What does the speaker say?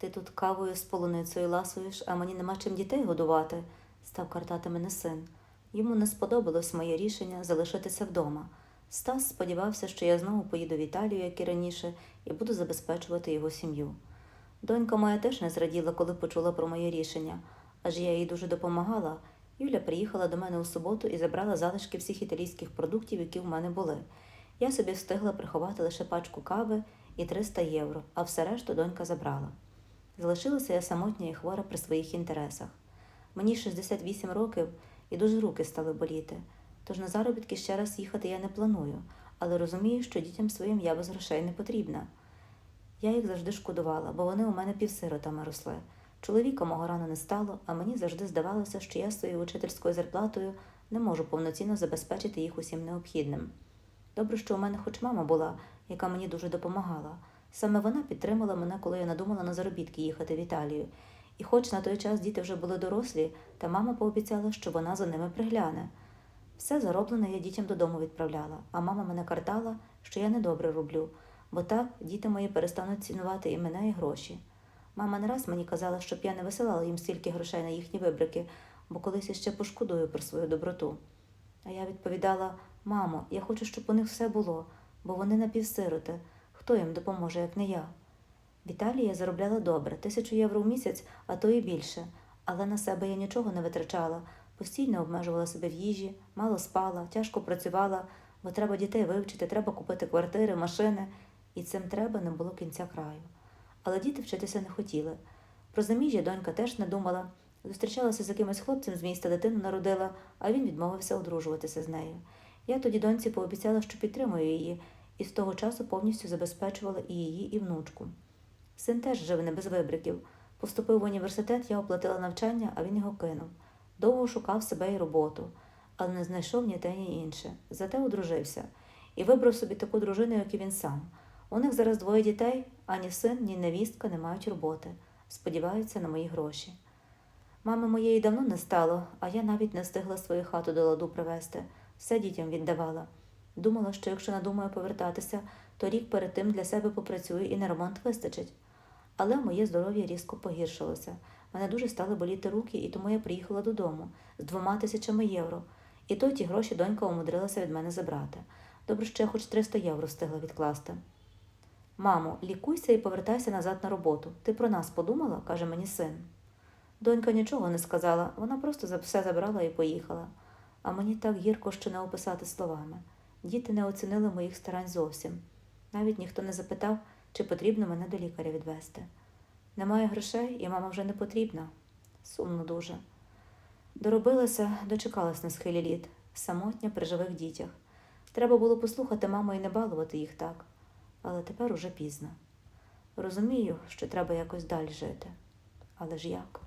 Ти тут кавою з полуницею ласуєш, а мені нема чим дітей годувати, став картати мене син. Йому не сподобалось моє рішення залишитися вдома. Стас сподівався, що я знову поїду в Італію, як і раніше, і буду забезпечувати його сім'ю. Донька моя теж не зраділа, коли почула про моє рішення, адже я їй дуже допомагала. Юля приїхала до мене у суботу і забрала залишки всіх італійських продуктів, які в мене були. Я собі встигла приховати лише пачку кави і 300 євро, а все решту донька забрала. Залишилася я самотня і хвора при своїх інтересах. Мені 68 років і дуже руки стали боліти. Тож на заробітки ще раз їхати я не планую, але розумію, що дітям своїм я без грошей не потрібна. Я їх завжди шкодувала, бо вони у мене півсиротами росли. Чоловіка мого рано не стало, а мені завжди здавалося, що я своєю учительською зарплатою не можу повноцінно забезпечити їх усім необхідним. Добре, що у мене хоч мама була, яка мені дуже допомагала. Саме вона підтримала мене, коли я надумала на заробітки їхати в Італію. І хоч на той час діти вже були дорослі, та мама пообіцяла, що вона за ними пригляне. Все зароблене я дітям додому відправляла, а мама мене картала, що я недобре роблю, бо так діти мої перестануть цінувати і мене, і гроші. Мама не раз мені казала, щоб я не висилала їм стільки грошей на їхні вибрики, бо колись іще пошкодую про свою доброту. А я відповідала: мамо, я хочу, щоб у них все було, бо вони напівсироти. Хто їм допоможе, як не я? В Італії заробляла добре, тисячу євро в місяць, а то і більше. Але на себе я нічого не витрачала, постійно обмежувала себе в їжі, мало спала, тяжко працювала, бо треба дітей вивчити, треба купити квартири, машини, і цим треба не було кінця краю. Але діти вчитися не хотіли. Про заміжжя донька теж не думала. Зустрічалася з якимось хлопцем з міста, дитину народила, а він відмовився одружуватися з нею. Я тоді доньці пообіцяла, що підтримую її, і з того часу повністю забезпечувала і її, і внучку. Син теж жив не без вибриків. Поступив в університет, я оплатила навчання, а він його кинув. Довго шукав себе і роботу, але не знайшов ні те, ні інше. Зате одружився і вибрав собі таку дружину, як і він сам. У них зараз двоє дітей, ані син, ні невістка не мають роботи. Сподіваються на мої гроші. Мами моєї давно не стало, а я навіть не встигла свою хату до ладу привезти. Все дітям віддавала. Думала, що якщо надумаю повертатися, то рік перед тим для себе попрацюю і на ремонт вистачить. Але моє здоров'я різко погіршилося. Мене дуже стали боліти руки, і тому я приїхала додому з двома тисячами євро. І то ті гроші донька умудрилася від мене забрати. Добре, я хоч 300 євро встигла відкласти. Мамо, лікуйся і повертайся назад на роботу. Ти про нас подумала? каже мені син. Донька нічого не сказала, вона просто все забрала і поїхала. А мені так гірко, що не описати словами. Діти не оцінили моїх старань зовсім. Навіть ніхто не запитав, чи потрібно мене до лікаря відвести. Немає грошей, і мама вже не потрібна. Сумно дуже. Доробилася, дочекалась на схилі літ, самотня при живих дітях. Треба було послухати маму і не балувати їх так. Але тепер уже пізно. Розумію, що треба якось далі жити. Але ж як?